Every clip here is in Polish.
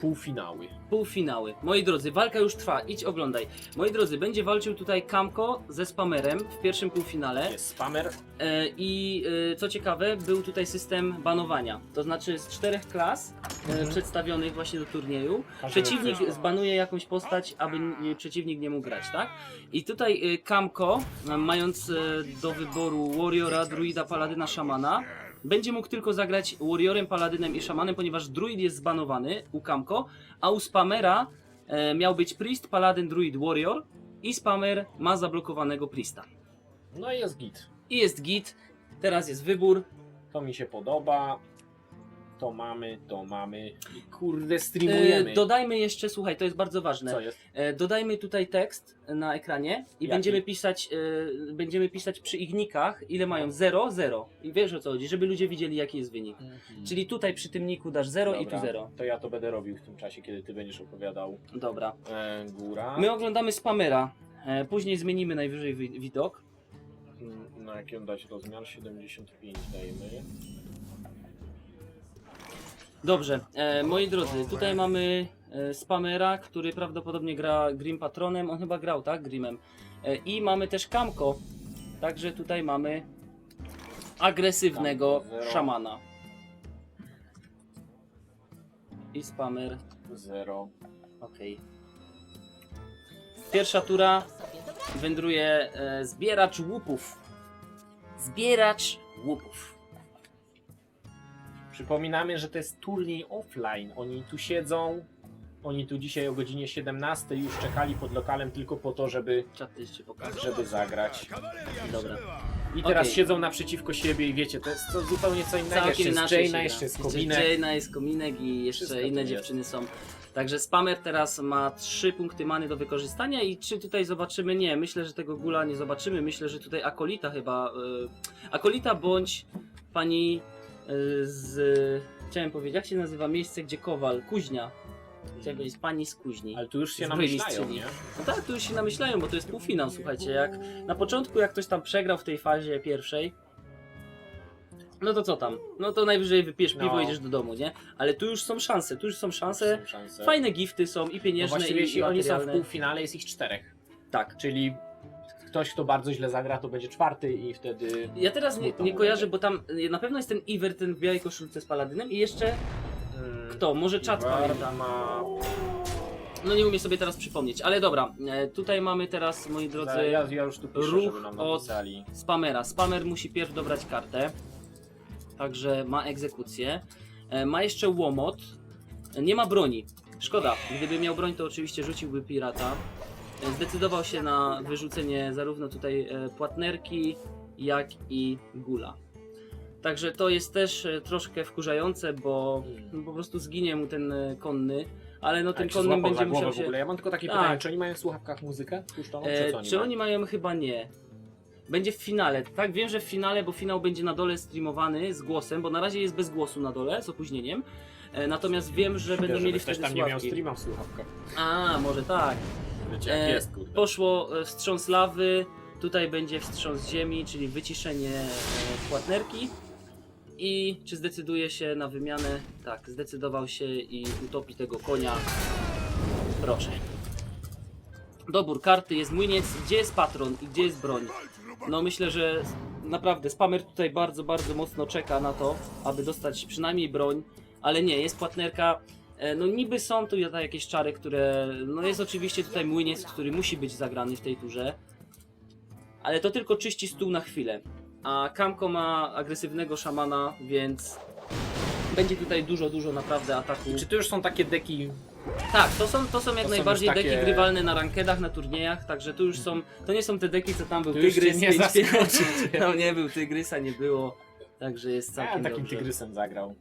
półfinały. Półfinały. Moi drodzy, walka już trwa, idź oglądaj. Moi drodzy, będzie walczył tutaj Kamko ze Spamerem w pierwszym półfinale. Jest spamer. E, I e, co ciekawe, był tutaj system banowania. To znaczy z czterech klas e, Mhm. przedstawionych właśnie do turnieju, Każdy przeciwnik zbanuje jakąś postać, aby n- przeciwnik nie mógł grać, tak? I tutaj e, Kamko, e, mając e, do wyboru Warriora, Druida, Paladyna, Szamana, będzie mógł tylko zagrać Warriorem, Paladynem i Szamanem, ponieważ Druid jest zbanowany u Kamko, a u Spamera e, miał być Priest, Paladyn, Druid, Warrior i Spamer ma zablokowanego Priesta. No i jest git. I jest git, teraz jest wybór. To mi się podoba. To mamy, to mamy. I kurde, streamujemy. E, dodajmy jeszcze, słuchaj, to jest bardzo ważne. Co jest? E, dodajmy tutaj tekst na ekranie i Jaki? będziemy pisać, e, będziemy pisać przy ich nikach, ile mają 0, 0. I wiesz o co chodzi, żeby ludzie widzieli jaki jest wynik. Czyli tutaj przy tym niku dasz 0 i tu Dobra, 0. To ja to będę robił w tym czasie, kiedy ty będziesz opowiadał. Dobra. E, góra. My oglądamy spamera. E, później zmienimy najwyżej wi- widok. Mm, Na jaki on dać rozmiar? 75 dajemy. Dobrze, e, moi drodzy, tutaj mamy e, spamera, który prawdopodobnie gra Grim Patronem. On chyba grał, tak? Grimem. E, I mamy też Kamko. Także tutaj mamy agresywnego Kamko zero. szamana. I spamer. Zero. Okej. Pierwsza tura wędruje e, zbieracz łupów. Zbieracz łupów. Przypominamy, że to jest turniej offline. Oni tu siedzą. Oni tu dzisiaj o godzinie 17 już czekali pod lokalem tylko po to, żeby, Czat jeszcze pokażę. żeby zagrać. Dobra. I teraz Okej. siedzą naprzeciwko siebie i wiecie, to jest zupełnie co innego. Jeszcze jest inaczej Jaina, się jeszcze gra. jest Jeszcze Kominek. Jaina jest kominek i jeszcze Wszystko inne tu dziewczyny są. Także spamer teraz ma trzy punkty many do wykorzystania i czy tutaj zobaczymy? Nie, myślę, że tego gula nie zobaczymy. Myślę, że tutaj akolita chyba. Y, akolita bądź pani z. Chciałem powiedzieć, jak się nazywa miejsce, gdzie kowal? Kuźnia. Chciałem powiedzieć, pani z kuźni. Ale tu już się Z namyślają, nie? No tak, tu już się namyślają, bo to jest półfinał, słuchajcie, jak na początku jak ktoś tam przegrał w tej fazie pierwszej, no to co tam? No to najwyżej wypijesz piwo No. i idziesz do domu, nie? Ale tu już są szanse, tu już są szanse, Są szanse. fajne gifty są i No pieniężne właściwie i jeśli oni są w materialne. półfinale, jest ich czterech. Tak. Czyli ktoś, kto bardzo źle zagra, to będzie czwarty i wtedy... Ja teraz nie, nie kojarzę, bo tam y, na pewno jest ten Iwer, ten w białej koszulce z Paladynem i jeszcze mm, kto? Może czat pamięta. ma... No nie umiem sobie teraz przypomnieć, ale dobra, e, tutaj mamy teraz, moi drodzy, Ja, ja już tu piszę, ruch żeby nam od- napisali. spamera. Spamer musi pierw dobrać kartę, także ma egzekucję. E, Ma jeszcze łomot, E, nie ma broni. Szkoda, gdyby miał broń, to oczywiście rzuciłby pirata. Zdecydował się na wyrzucenie zarówno tutaj e, płatnerki, jak i gula. Także to jest też e, troszkę wkurzające, bo no, po prostu zginie mu ten e, konny, ale no tym konnym będzie musiał w się... ogóle. Ja mam tylko takie Tak. pytanie, czy oni mają w słuchawkach muzykę puszczoną, czy co oni czy mają? oni mają chyba nie? Będzie w finale. Tak, wiem, że w finale, bo finał będzie na dole streamowany z głosem, bo na razie jest bez głosu na dole, z opóźnieniem. Natomiast wiem, że będą mieli wtedy tam nie miał słuchawki. streama w słuchawkach. A, może tak. Wiecie jak E, jest, kurde. Poszło e, wstrząs lawy, tutaj będzie wstrząs ziemi, czyli wyciszenie e, płatnerki. I czy zdecyduje się na wymianę? Tak, zdecydował się i utopi tego konia. Proszę. Dobór karty, jest młyniec, gdzie jest patron i gdzie jest broń? No myślę, że naprawdę spamer tutaj bardzo, bardzo mocno czeka na to, aby dostać przynajmniej broń, ale nie, jest płatnerka. E, No niby są tu jakieś czary, które... No jest oczywiście tutaj młyniec, który musi być zagrany w tej turze. Ale to tylko czyści stół na chwilę. A Kamko ma agresywnego szamana, więc będzie tutaj dużo, dużo naprawdę ataku. Czy to już są takie deki Tak, to są, to są jak To są najbardziej już takie- deki grywalne na rankedach, na turniejach, także tu już są, to nie są te deki, co tam był cię tygrys, nie pięć- zaskoczy cię. Tam nie był tygrysa, nie było, także jest Ja całkiem takim dobrze. tygrysem zagrał.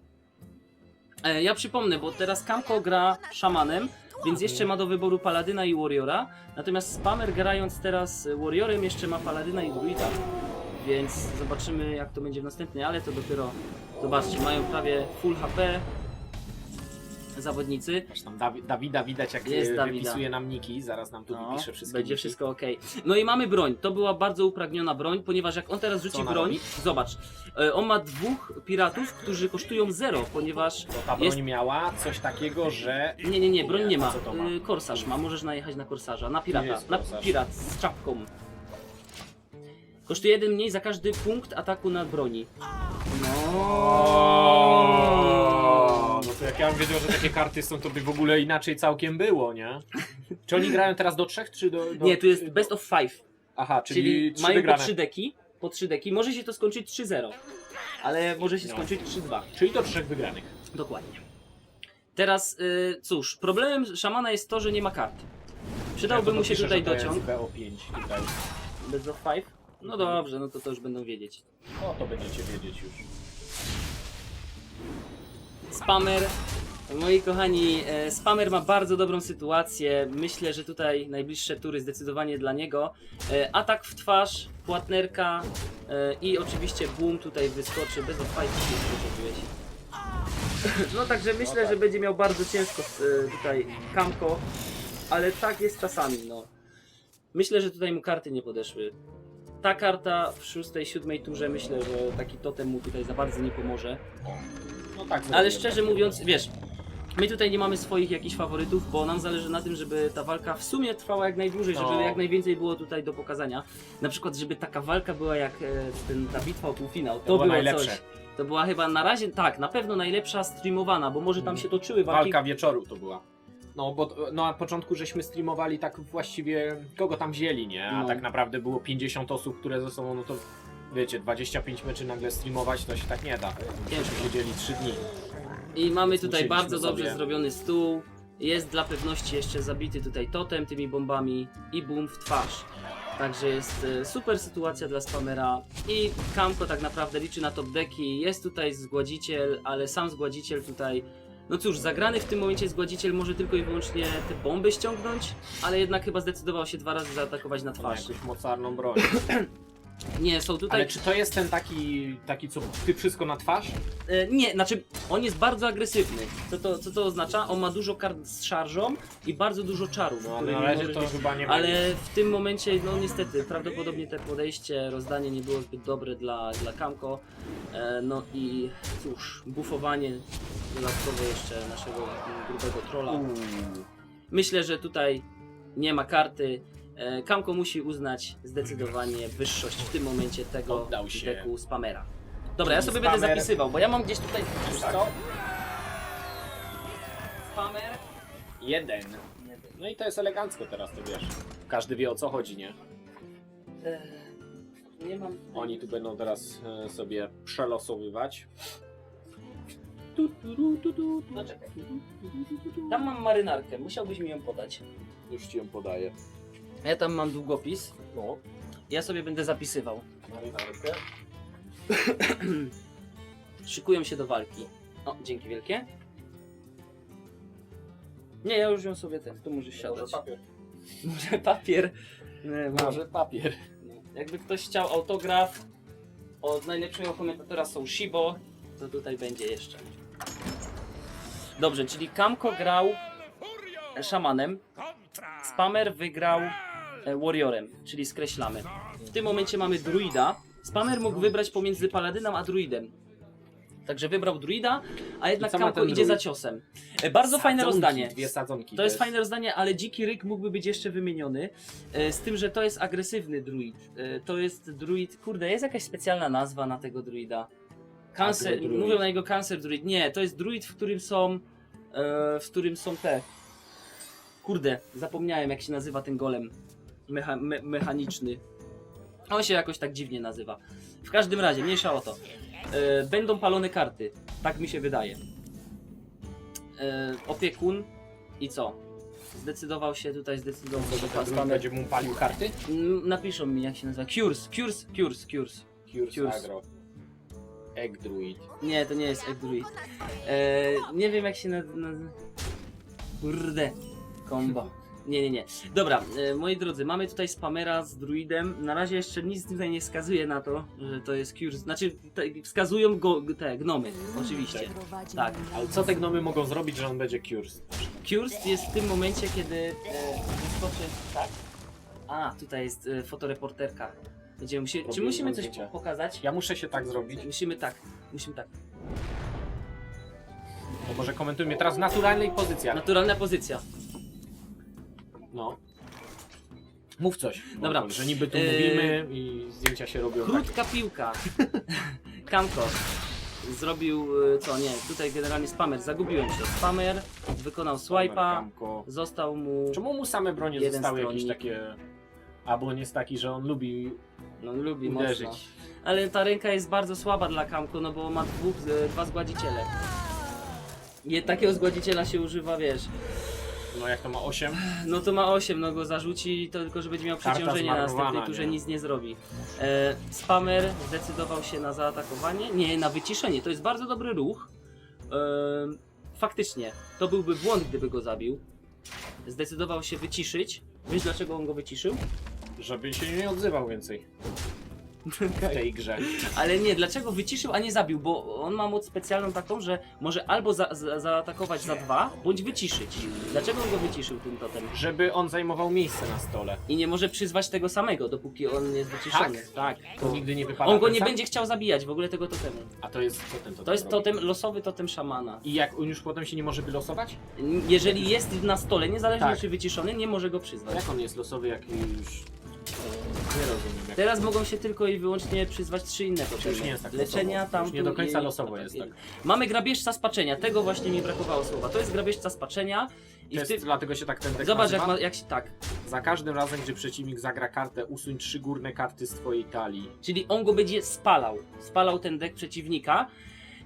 E, ja przypomnę, bo teraz Kamko gra szamanem, więc jeszcze ma do wyboru Paladyna i Warriora, natomiast Spamer grając teraz Warriorem jeszcze ma Paladyna i Druida, więc zobaczymy jak to będzie w następnej, ale to dopiero, zobaczcie, mają prawie full HP, zawodnicy. Dawi- Dawida widać jak Jest e, Dawida. wypisuje nam niki, zaraz nam tu No, wypisze wszystko. będzie wszystko ok. No i mamy broń. To była bardzo upragniona broń, ponieważ jak on teraz rzuci ona broń, robi? zobacz, e, on ma dwóch piratów, którzy kosztują zero, ponieważ To ta broń jest- miała coś takiego, że Nie, nie, nie, broń nie ma. Co to ma? Y, Korsarz ma, możesz najechać na korsarza, na pirata. jest Na korsarz? pirat z czapką. Kosztuje jeden mniej za każdy punkt ataku na broni. No jak ja bym wiedział, że takie karty są, to by w ogóle inaczej całkiem było, nie? Czy oni grają teraz do trzech, czy do... do Nie, tu jest do- best of five, Aha, czyli, czyli, trzy mają po wygrane. deki. Po trzy deki. Może się to skończyć 3-0, ale może się No. skończyć 3-2. Czyli do trzech wygranych. Dokładnie. Teraz, y, cóż, problemem szamana jest to, że nie ma kart. Przydałby mu się tutaj dociąg. BO5 tutaj. Best of five? No dobrze, no to to już będą wiedzieć. O, to będziecie wiedzieć już. Spamer. Moi kochani, e, Spamer ma bardzo dobrą sytuację. Myślę, że tutaj najbliższe tury zdecydowanie dla niego. E, Atak w twarz, płatnerka e, i oczywiście boom tutaj wyskoczy. Bez odfajki się. No także myślę, tak. że będzie miał bardzo ciężko tutaj Kamko, ale tak jest czasami, no. Myślę, że tutaj mu karty nie podeszły. Ta karta w szóstej, siódmej turze myślę, że taki totem mu tutaj za bardzo nie pomoże. No tak, Ale zrobiłem. szczerze mówiąc, wiesz, my tutaj nie mamy swoich jakichś faworytów, bo nam zależy na tym, żeby ta walka w sumie trwała jak najdłużej, żeby No. jak najwięcej było tutaj do pokazania. Na przykład, żeby taka walka była jak e, ten, ta bitwa o półfinał. To, było było najlepsze. coś. To była chyba na razie, tak, na pewno najlepsza streamowana, bo może tam się toczyły walki. Walka wieczoru to była. No bo no, na początku żeśmy streamowali tak właściwie kogo tam wzięli, nie? A No. tak naprawdę było 50 osób, które ze sobą, no to wiecie, 25 meczy nagle streamować to się tak nie da. Ciężko. Siedzieli 3 dni. I mamy tutaj Musieliśmy bardzo dobrze sobie- zrobiony stół. Jest dla pewności jeszcze zabity tutaj totem tymi bombami i boom w twarz. Także jest e, super sytuacja dla spamera i Kamko tak naprawdę liczy na top deki. Jest tutaj zgładziciel, ale sam zgładziciel tutaj no cóż, zagrany w tym momencie zgładziciel może tylko i wyłącznie te bomby ściągnąć, ale jednak chyba zdecydował się dwa razy zaatakować na twarz. jakąś mocarną broń. Nie, są tutaj Ale czy to jest ten taki, taki co ty wszystko na twarz? E, nie, znaczy on jest bardzo agresywny. Co to, co to oznacza? On ma dużo kart z szarżą i bardzo dużo czarów. No którymi na razie to chyba nie ma. Ale w tym momencie, no niestety, prawdopodobnie te podejście, rozdanie nie było zbyt dobre dla, dla Kamko. E, no i cóż, bufowanie dodatkowo jeszcze naszego mm, grubego trolla. Uuu. Myślę, że tutaj nie ma karty. E, Kamko musi uznać zdecydowanie wyższość w tym momencie tego Oddał się. deku spamera. Dobra, ja Czyli sobie będę spamer- zapisywał, bo ja mam gdzieś tutaj... Wiesz Tak. co? Spamer. Jeden. No i to jest elegancko teraz, to wiesz. Każdy wie o co chodzi, nie? E, nie mam... Oni tu będą teraz e, sobie przelosowywać. Tu, tu, tu, tu, tu. No czekaj. Tam mam marynarkę, musiałbyś mi ją podać. Już ci ją podaję. Ja tam mam długopis. No, Ja sobie będę zapisywał. marynarkę. Szykują się do walki. O, dzięki wielkie. Nie, ja już ją sobie ten, tu możesz siadać. papier. Może papier. Nie. Może papier. No, Jakby ktoś chciał autograf od najlepszego komentatora są Shibo, to tutaj będzie jeszcze. Dobrze, czyli Kamko grał szamanem, Spamer wygrał warriorem, czyli skreślamy. W tym momencie mamy druida. Spamer mógł wybrać pomiędzy paladynem a druidem. Także wybrał druida, a jednak co ma Kamko ten idzie za druid? ciosem. E, Bardzo fajne Sadzonki, rozdanie. Dwie sadzonki. To jest fajne rozdanie, ale dziki ryk mógłby być jeszcze wymieniony. E, Z tym, że to jest agresywny druid. E, To jest druid. Kurde, jest jakaś specjalna nazwa na tego druida. Cancer, Agrodruid. mówią na niego cancer druid. Nie, to jest druid, w którym są. E, w którym są te. Kurde, zapomniałem jak się nazywa ten golem mecha, me, mechaniczny. On się jakoś tak dziwnie nazywa. W każdym razie, mniejsza o to. E, będą palone karty. Tak mi się wydaje. E, opiekun i co? Zdecydował się tutaj, zdecydował druid Spamer- będzie mu palił karty? Mm, Napiszą mi jak się nazywa. Cures, Cures, Cures, Cures. Cures Cures. Agro. Egg Druid. Nie, to nie jest Egg Druid. E, nie wiem jak się nazywa. Kurde. Kombo. Nie, nie, nie. Dobra, e, moi drodzy, mamy tutaj spamera z druidem. Na razie jeszcze nic tutaj nie wskazuje na to, że to jest Cure. Znaczy, te, wskazują go te gnomy, oczywiście. Tak. Ale co te gnomy mogą zrobić, że on będzie Cures? Cures jest w tym momencie, kiedy e, wyskoczy. Tak. A, tutaj jest e, fotoreporterka. Będziemy musi, czy musimy coś zdjęcia. pokazać? Ja muszę się tak zrobić. Musimy tak, musimy tak. To może komentujmy teraz w naturalnej pozycji. Naturalna pozycja. No. Mów coś. Dobra. Że niby tu Yy, mówimy i zdjęcia się robią takie. Krótka piłka. Kamko. Zrobił e, co? Nie, tutaj generalnie spamer. Zagubiłem się. Spamer wykonał swipe'a. Kamko. Został mu. Czemu mu same bronie Jeden zostały jakieś takie... Albo on jest taki, że on lubi No lubi uderzyć. mocno. Ale ta ręka jest bardzo słaba dla Kamko, no bo ma dwóch, e, dwa zgładziciele. Je, takiego zgładziciela się używa, wiesz. No jak to ma 8? No to ma 8, no go zarzuci, to tylko, że będzie miał Karta przeciążenie na następnej zmarnowana, turze, nie? nic nie zrobi. E, spamer zdecydował się na zaatakowanie, nie, na wyciszenie. To jest bardzo dobry ruch. E, faktycznie, to byłby błąd, gdyby go zabił. Zdecydował się wyciszyć. Wiesz dlaczego on go wyciszył? Żeby się nie odzywał więcej w tej grze. Ale nie, dlaczego wyciszył, a nie zabił? Bo on ma moc specjalną taką, że może albo za, za, zaatakować za dwa, bądź wyciszyć. Dlaczego on go wyciszył tym totem? Żeby on zajmował miejsce na stole. I nie może przyzwać tego samego, dopóki on jest wyciszony. tak. To nigdy nie wypada. On go ten nie sam? będzie chciał zabijać w ogóle tego totemu. A to jest co ten totem To jest robi? totem, losowy totem szamana. I jak on już potem się nie może wylosować? Jeżeli jest na stole, niezależnie Tak. czy wyciszony, nie może go przyzwać. Jak on jest losowy, jak już... Nie rozumiem. Jak... Teraz mogą się tylko i wyłącznie przyzwać trzy inne totemy. już nie jest tak Leczenia losowo. tam. Już nie do końca losowo jest, tak. Mamy grabieżca spaczenia, tego właśnie mi brakowało słowa. To jest grabieżca spaczenia i w jest, tym... dlatego się tak ten tekst Zobacz jak, nazywa. ma, jak się tak. Za każdym razem, gdy przeciwnik zagra kartę, usuń trzy górne karty z twojej talii. Czyli on go będzie spalał. Spalał ten dek przeciwnika.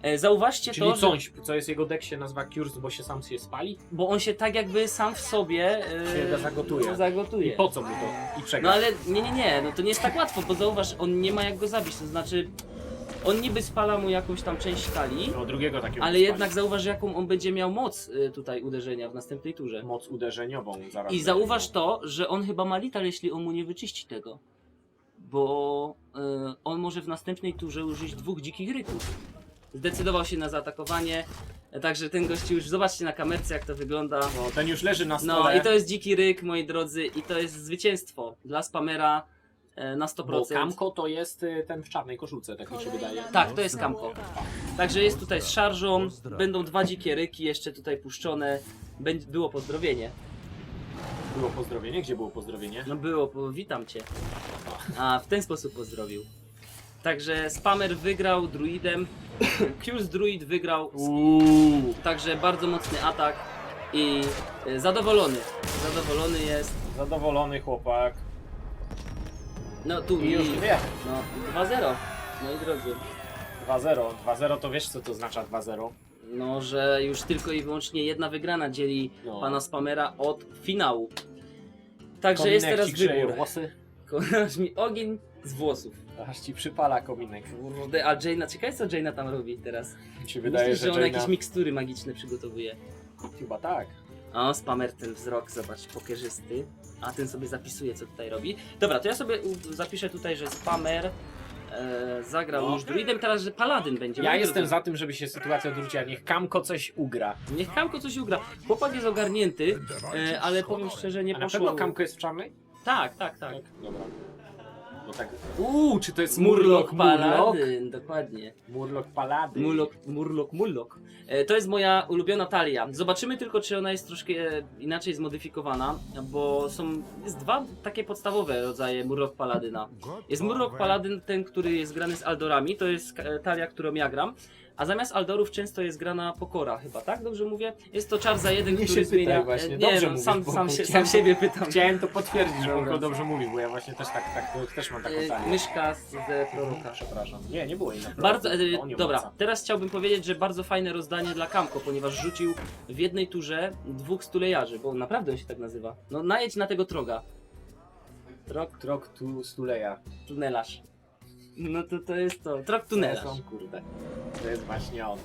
E, Zauważcie Czyli to, że, coś, co jest jego deck się nazywa Cures, bo się sam się spali? bo on się tak jakby sam w sobie e, Się zagotuje. no, zagotuje. I po co mu to? I No przegra. ale nie, nie, nie, no to nie jest tak łatwo, bo zauważ, on nie ma jak go zabić, to znaczy on niby spala mu jakąś tam część talii, No drugiego takiego ale spali. jednak zauważ jaką on będzie miał moc y, tutaj uderzenia w następnej turze. Moc uderzeniową zaraz. I zauważ miał. to, że on chyba ma lital, jeśli on mu nie wyczyści tego. Bo y, on może w następnej turze użyć dwóch dzikich ryków. Zdecydował się na zaatakowanie, e, także ten gościu już, zobaczcie na kamerce jak to wygląda. No, ten już leży na No stole. i to jest dziki ryk, moi drodzy, i to jest zwycięstwo dla spamera e, na 100%. Bo Kamko to jest y, ten w czarnej koszulce, tak mi się wydaje. Tak, to jest Kamko. Także jest tutaj z szarżą, będą dwa dzikie ryki jeszcze tutaj puszczone. Będzie, było pozdrowienie. Było pozdrowienie? Gdzie było pozdrowienie? No było, bo witam cię. A w ten sposób pozdrowił. Także Spamer wygrał druidem. Q's druid wygrał. Uuu. Także bardzo mocny atak. I e, zadowolony. Zadowolony jest. Zadowolony chłopak. No tu I już i- wie. No 2-0. Moi drodzy. 2-0. 2-0 to wiesz co to oznacza 2-0? No, że już tylko i wyłącznie jedna wygrana dzieli No. pana Spamera od finału. Także Kominek jest teraz ci grzeje wybór. włosy. Mi ogień z włosów. Aż ci przypala kominek. Kurde, A Jaina, ciekawe co Jaina tam robi teraz. Mi się wydaje, Myślisz, że że on Jaina... jakieś mikstury magiczne przygotowuje. Chyba tak. O, spamer ten wzrok, zobacz, pokerzysty. A ten sobie zapisuje, co tutaj robi. Dobra, to ja sobie u- zapiszę tutaj, że spamer e, zagrał No. już druidem, teraz, że paladyn będzie. Ja Moi jestem drodzy, za tym, żeby się sytuacja odwróciła. Niech Kamko coś ugra. Niech Kamko coś ugra. Chłopak jest ogarnięty, e, ale powiem szczerze, nie A na poszło. pewno Kamko jest w czarnej? Tak, tak, tak. Dobra. No tak. Uuu, czy to jest Murloc Murloc Paladyn? Paladyn, dokładnie. Murloc Paladyn. Murloc, Murloc, Murloc. E, To jest moja ulubiona talia. Zobaczymy tylko, czy ona jest troszkę e, inaczej zmodyfikowana, bo są jest dwa takie podstawowe rodzaje Murloc Paladyna. Jest Murloc Paladyn, ten, który jest grany z Aldorami, to jest e, talia, którą ja gram. A zamiast Aldorów często jest grana Pokora chyba, tak? Dobrze mówię? Jest to czar za jeden, Nie który się pytaj zmienia... właśnie, e, dobrze nie, no, mówisz, sam, bo- sam, bo się, chciałem- sam siebie pytam. Chciałem to potwierdzić, że Dobra. Kamko dobrze mówi, bo ja właśnie też tak, tak też mam taką talię. Myszka z e, proroka. Przepraszam. Nie, nie było jej na Bardzo, e, On ją dobra, maca. teraz chciałbym powiedzieć, że bardzo fajne rozdanie dla Kamko, ponieważ rzucił w jednej turze dwóch stulejarzy, bo naprawdę on się tak nazywa. No najedź na tego troga. Trog Trok tu stuleja. tunelarz. No to to jest to. To są, kurde. To jest właśnie on.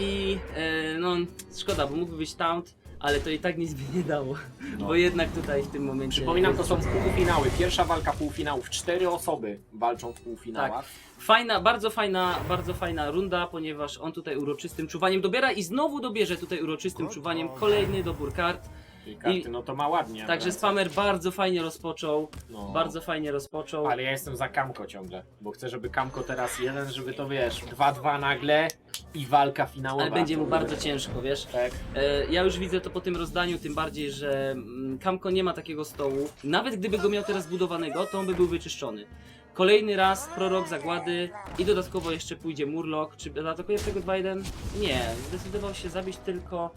I e, no szkoda, bo mógłby być taunt, ale to i tak nic by nie dało, No. bo jednak tutaj w tym momencie... Przypominam, to są półfinały. Pierwsza walka półfinałów. Cztery osoby walczą w półfinałach. Fajna, bardzo fajna, bardzo fajna runda, ponieważ on tutaj uroczystym czuwaniem dobiera i znowu dobierze tutaj uroczystym czuwaniem kolejny dobór kart. Tej karty, I- no to ma ładnie. Także wręcz. spamer bardzo fajnie rozpoczął, No. bardzo fajnie rozpoczął. Ale ja jestem za Kamko ciągle, bo chcę, żeby Kamko teraz jeden, żeby to wiesz, 2-2 nagle i walka finałowa. Ale będzie mu bardzo ciężko, wiesz? Tak. E, Ja już widzę to po tym rozdaniu, tym bardziej, że mm, Kamko nie ma takiego stołu. Nawet gdyby go miał teraz budowanego, to on by był wyczyszczony. Kolejny raz prorok zagłady i dodatkowo jeszcze pójdzie Murloc. Czy zaatakuje w tego 2-1? Nie, zdecydował się zabić tylko.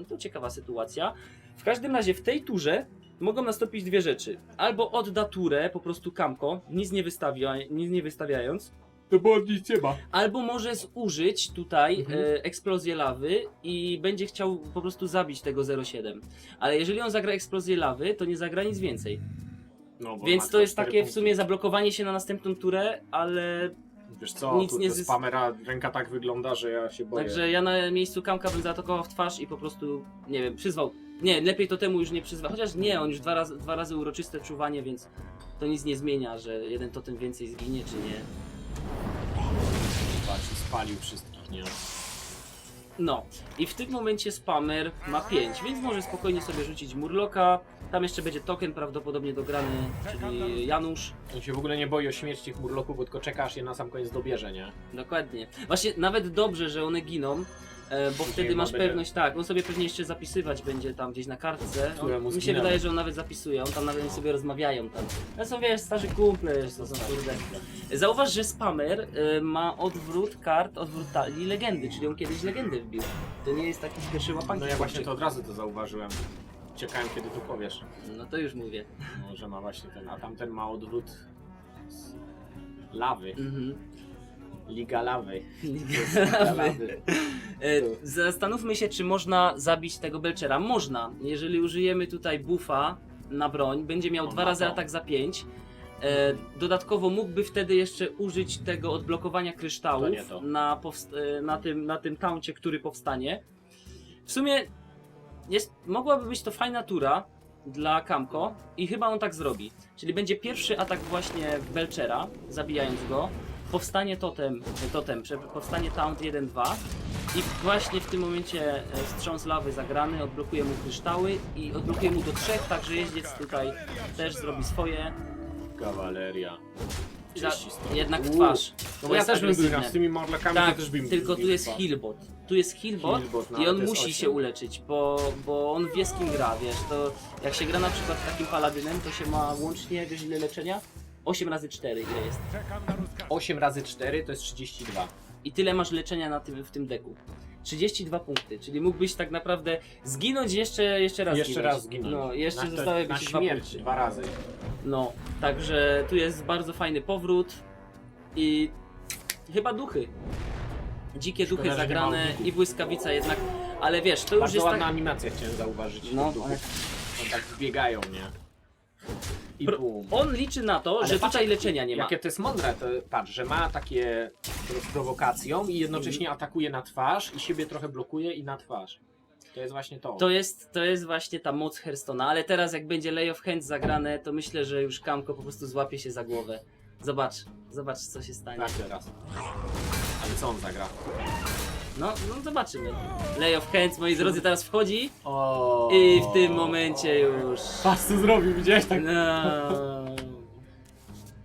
e, To ciekawa sytuacja. W każdym razie w tej turze mogą nastąpić dwie rzeczy. Albo odda turę po prostu Kamko, nic nie, wystawia, nic nie wystawiając, To było nic nie ma. Albo może zużyć tutaj Mhm. e, eksplozję lawy i będzie chciał po prostu zabić tego 07. Ale jeżeli on zagra eksplozję lawy, to nie zagra nic więcej. No, bo Więc to jest takie w punkty. sumie zablokowanie się na następną turę, ale Wiesz co, nic tu, nie to zys- spamera ręka tak wygląda, że ja się boję. także ja na miejscu Kamka bym zaatakował w twarz i po prostu, nie wiem, przyzwał. Nie, lepiej to temu już nie przyzwa. Chociaż nie, on już dwa razy, dwa razy uroczyste czuwanie, więc to nic nie zmienia, że jeden totem więcej zginie, czy nie. Patrz, spalił wszystkich, nie? No, i w tym momencie spamer ma 5, więc może spokojnie sobie rzucić Murloka. Tam jeszcze będzie token prawdopodobnie dograny, czyli Janusz. On się w ogóle nie boi o śmierć tych murloków, bo tylko czeka, aż je na sam koniec dobierze, nie? Dokładnie. Właśnie nawet dobrze, że one giną, bo Później wtedy ma masz pewność, tak, on sobie pewnie jeszcze zapisywać będzie tam gdzieś na kartce. Któremu On, mi się zginęły. wydaje, że on nawet zapisuje, on tam nawet sobie rozmawiają tam. To są wiesz, starzy kumple, wiesz, to są kurde. Zauważ, że spamer e, ma odwrót kart, odwrót talii legendy, czyli on kiedyś legendę wbił. To nie jest taki z pierwszej łapanki. No ja właśnie to od razu to zauważyłem. Czekałem, kiedy tu powiesz. No to już mówię. No, że ma właśnie ten, a tamten ma odwrót z lawy. Mhm. Liga lawy. Lawy. E, Zastanówmy się, czy można zabić tego Belchera. Można. Jeżeli użyjemy tutaj buffa na broń, będzie miał On dwa ma razy to. atak za 5. E, dodatkowo mógłby wtedy jeszcze użyć tego odblokowania kryształów To nie to. Na, powst- e, na, tym, na tym tauncie, który powstanie. W sumie jest, mogłaby być to fajna tura dla Kamko i chyba on tak zrobi. Czyli będzie pierwszy atak właśnie Belchera, zabijając go. Powstanie totem, totem powstanie taunt 1-2 i właśnie w tym momencie e, wstrząs lawy zagrany, odblokuje mu kryształy i odblokuje mu do trzech, także jeździec tutaj też zrobi swoje. Kawaleria. Za, 30 stron. jednak w twarz. No To bo ja też bym był z tymi morlakami, Tak, to też bym tylko tu jest healbot. Tu jest healbot, Healbot, no, i on musi osiem. się uleczyć, bo, bo on wie z kim gra, wiesz, to jak się gra na przykład takim paladynem, to się ma łącznie, wiesz ile leczenia? 8 razy 4 ile jest. 8 razy 4 to jest 32. I tyle masz leczenia na tym, w tym deku. 32 punkty, czyli mógłbyś tak naprawdę zginąć jeszcze, jeszcze raz Jeszcze zginąć. raz zginąć. No, jeszcze na, to- zostały na ci dwa śmierć punkty. dwa razy. No, także tu jest bardzo fajny powrót i chyba duchy. Dzikie Szkoda, duchy że nie zagrane i błyskawica jednak, ale wiesz, to już Bardzo jest ładna tak... animacja chciałem zauważyć. No, duchów. ale- tak zbiegają, nie? I bum. On liczy na to, Ale że patrz, tutaj leczenia nie ma. Jakie to jest mądre, to patrz, że ma takie z prowokacją i jednocześnie atakuje na twarz i siebie trochę blokuje i na twarz. To jest właśnie to. To jest, to jest właśnie ta moc Hearthstone'a, ale teraz jak będzie Lay of Hands zagrane, to myślę, że już Kamko po prostu złapie się za głowę. Zobacz, zobacz co się stanie. Tak teraz. Ale co on zagra? No, no zobaczymy. Lay of Hands, moi drodzy, teraz wchodzi O. i w tym momencie już... Patrz co zrobił, widziałeś tak? No...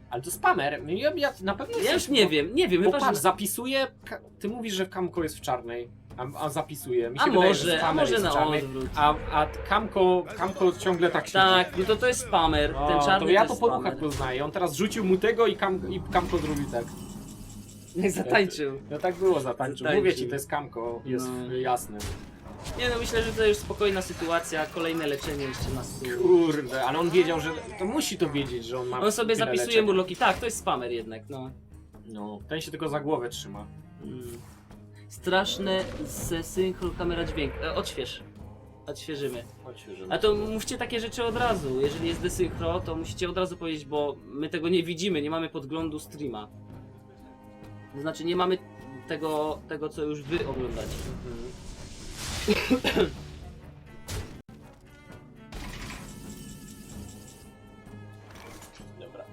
Ale to spamer. Ja, ja na pewno Ja już nie wiem, nie wiem, Bo chyba, patrz, że... zapisuje. Ka- Ty mówisz, że Kamko jest w czarnej. A, a zapisuje. Mi się A wydaje, może, że a spamer może jest na w czarnej. odwrót. A, a Kamko, Kamko ciągle tak siedzi. Tak, no to to jest spammer, O, ten czarny to ja to jest po ruchach poznaję. On teraz rzucił mu tego i, kam, i Kamko zrobił tak. Jak zatańczył. No tak było zatańczył. Zatańczył. Mówię ci, to jest Kamko, jest No. jasny. Nie no, myślę, że to już spokojna sytuacja, kolejne leczenie jeszcze na stół. Kurde, ale on wiedział, że to musi to wiedzieć, że on ma On sobie tyle zapisuje leczenia. murloki, tak, to jest spammer jednak, no. No, ten się tylko za głowę trzyma. Mm. Straszne ze synchro kamera dźwięk. E, odśwież. Odświeżymy. Chodź, A to mówcie takie rzeczy od razu. Jeżeli jest desynchro, to musicie od razu powiedzieć, bo my tego nie widzimy, nie mamy podglądu streama. To znaczy nie mamy tego, tego co już wy oglądacie. Mhm. Dobra.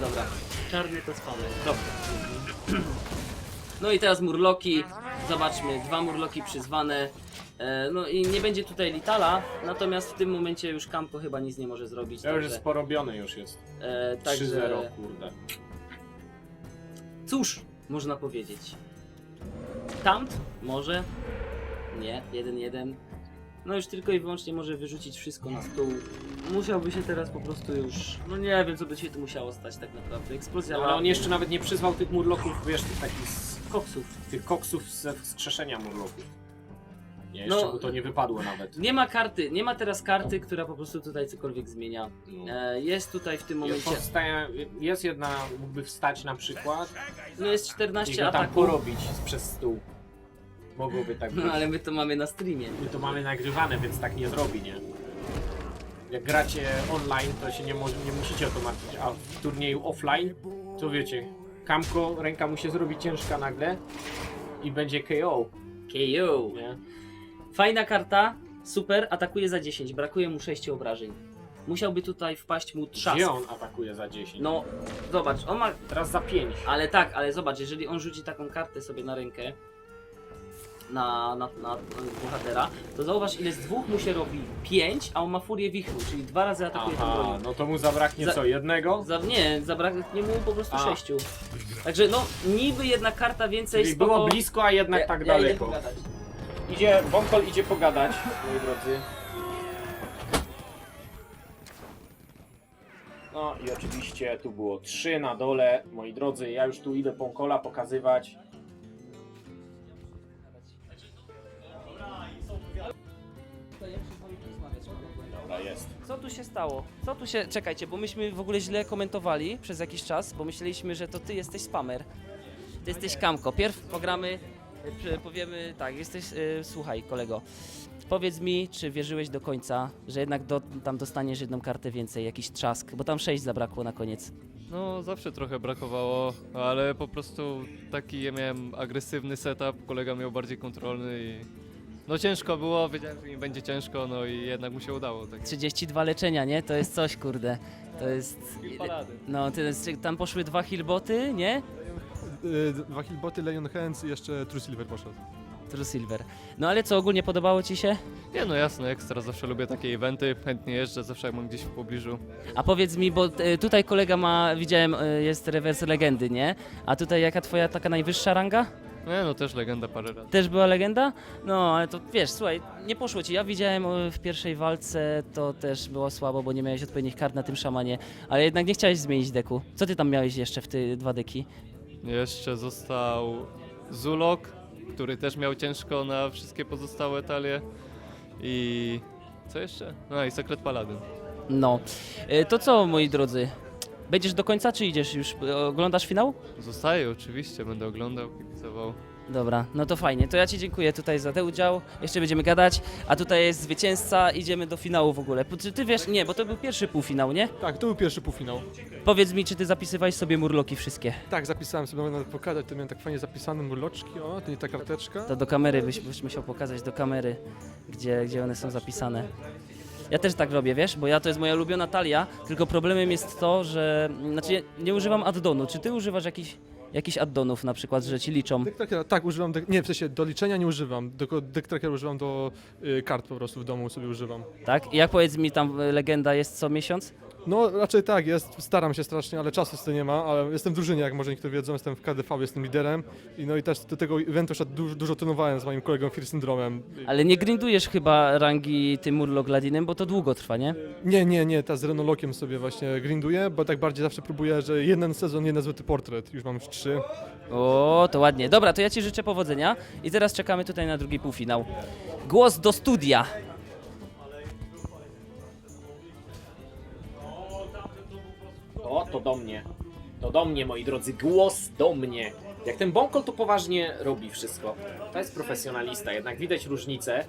Dobra. Czarny to spadek. Dobra. No i teraz murloki. Zobaczmy, dwa murloki przyzwane. E, no i nie będzie tutaj Litala, natomiast w tym momencie już Kamko chyba nic nie może zrobić. Ja już jest porobiony już jest. E, także... 3-0, kurde cóż można powiedzieć. Tamt? Może? Nie, 1-1. No już tylko i wyłącznie może wyrzucić wszystko na stół. Musiałby się teraz po prostu już. No nie wiem, co by się tu musiało stać tak naprawdę. Eksplozja No, ale on jeszcze nawet nie przyzwał tych murloków, wiesz, tych takich z, koksów. tych koksów ze wskrzeszenia murloków. Nie, No- jeszcze to nie wypadło nawet. Nie ma karty, nie ma teraz karty, która po prostu tutaj cokolwiek zmienia. No. E, jest tutaj w tym momencie. Powstaje, jest jedna, mógłby wstać na przykład No jest i 14 go tam ataków. porobić przez stół. Mogłoby tak być. No ale my to mamy na streamie. My to mamy nagrywane, więc tak nie zrobi, nie? Jak gracie online, to się nie, mo- nie musicie o to martwić, a w turnieju offline, to wiecie, Kamko, ręka mu się zrobi ciężka nagle i będzie KO, KO. nie? Fajna karta, super, atakuje za 10, brakuje mu 6 obrażeń. Musiałby tutaj wpaść mu trzask. Gdzie on atakuje za 10? No, zobacz, on ma. Teraz za 5. Ale tak, ale zobacz, jeżeli on rzuci taką kartę sobie na rękę na, na, na, bohatera, to zauważ ile z dwóch mu się robi 5, a on ma furię wichru, czyli dwa razy atakuje tą Aha, bronią. no to mu zabraknie Za- co, jednego? Za, nie, zabraknie mu po prostu A. sześciu. Także no, niby jedna karta więcej Czyli spoko. było blisko, a jednak Ja- tak ja idę daleko. pogadać. Idzie, Bonkol idzie pogadać, moi drodzy. No i oczywiście tu było 3 na dole, moi drodzy. Ja już tu idę Bonkola pokazywać. Dobra, jest. Co tu się stało? Co tu się. Czekajcie, bo myśmy w ogóle źle komentowali przez jakiś czas, bo myśleliśmy, że to ty jesteś spamer. Ty jesteś Kamko. Pierw pogramy, powiemy tak, jesteś. e, słuchaj, kolego. Powiedz mi, czy wierzyłeś do końca, że jednak do, tam dostaniesz jedną kartę więcej, jakiś trzask, bo tam sześć zabrakło na koniec. No, zawsze trochę brakowało, ale po prostu taki ja miałem agresywny setup, kolega miał bardziej kontrolny i no ciężko było, wiedziałem, że mi będzie ciężko, no i jednak mu się udało. Tak. 32 leczenia, nie? To jest coś, kurde. To jest. No, to jest, tam poszły dwa healboty, nie? Y, Dwa Hillboty, Leon Hands i jeszcze True Silver poszedł. True Silver. No ale co, ogólnie podobało ci się? Nie no jasno, ekstra, zawsze lubię takie eventy, chętnie jeżdżę, zawsze jak mam gdzieś w pobliżu. A powiedz mi, bo e, tutaj kolega ma, widziałem, e, jest rewers legendy, nie? A tutaj jaka twoja taka najwyższa ranga? Nie no, też legenda parę razy. Też była legenda? No, ale to wiesz, słuchaj, nie poszło ci. Ja widziałem e, w pierwszej walce, to też było słabo, bo nie miałeś odpowiednich kart na tym szamanie, ale jednak nie chciałeś zmienić deku. Co ty tam miałeś jeszcze w te dwa deki? Jeszcze został Zulok, który też miał ciężko na wszystkie pozostałe talie i co jeszcze? No i Sekret Paladyn. No, E, to co, moi drodzy? Będziesz do końca, czy idziesz już? E, Oglądasz finał? Zostaje oczywiście, będę oglądał, kibicował. Dobra, no to fajnie. To ja Ci dziękuję tutaj za ten udział. Jeszcze będziemy gadać. A tutaj jest zwycięzca, idziemy do finału w ogóle. Czy ty wiesz, nie, bo to był pierwszy półfinał, nie? Tak, to był pierwszy półfinał. Powiedz mi, czy ty zapisywałeś sobie murloki wszystkie? Tak, zapisałem sobie, nawet pokazać, to miałem tak fajnie zapisane murloczki, o, to nie ta karteczka. To do kamery byś, byś musiał pokazać, do kamery, gdzie, gdzie one są zapisane. Ja też tak robię, wiesz, bo ja to jest moja ulubiona talia, tylko problemem jest to, że, znaczy ja nie używam addonu. Czy ty używasz jakichś jakichś addonów na przykład, że ci liczą? Tak, używam, dek- nie, w sensie do liczenia nie używam, tylko deck trackera używam do y, kart po prostu w domu sobie używam. Tak? I jak powiedz mi, tam y, legenda jest co miesiąc? No raczej tak, jest, staram się strasznie, ale czasu z tym nie ma, ale jestem w drużynie, jak może niektórzy wiedzą, jestem w KDV, jestem liderem i no i też do tego eventu dużo, dużo trenowałem z moim kolegą Fear Syndromem. Ale nie grindujesz chyba rangi tym Murloc Ladinem, bo to długo trwa, nie? Nie, nie, nie, teraz z Renolokiem sobie właśnie grinduję, bo tak bardziej zawsze próbuję, że jeden sezon, jeden złoty portret, już mam już trzy. O, to ładnie. Dobra, to ja Ci życzę powodzenia i teraz czekamy tutaj na drugi półfinał. Głos do studia. To do mnie. To do mnie, moi drodzy. Głos do mnie. Jak ten Bonkol to poważnie robi wszystko. To jest profesjonalista, jednak widać różnicę.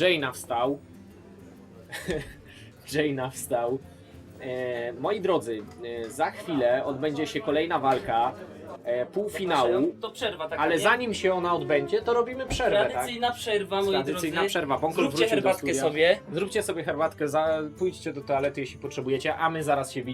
Jaina wstał. Jaina wstał. E, moi drodzy, e, za chwilę odbędzie się kolejna walka e, półfinału. To przerwa taka, Ale nie? zanim się ona odbędzie, to robimy przerwę, tak? Tradycyjna przerwa, moi Tradycyjna drodzy. przerwa. Bonkol Zróbcie wrócił do herbatkę studia. sobie. Zróbcie sobie herbatkę, za, pójdźcie do toalety, jeśli potrzebujecie, a my zaraz się widzimy.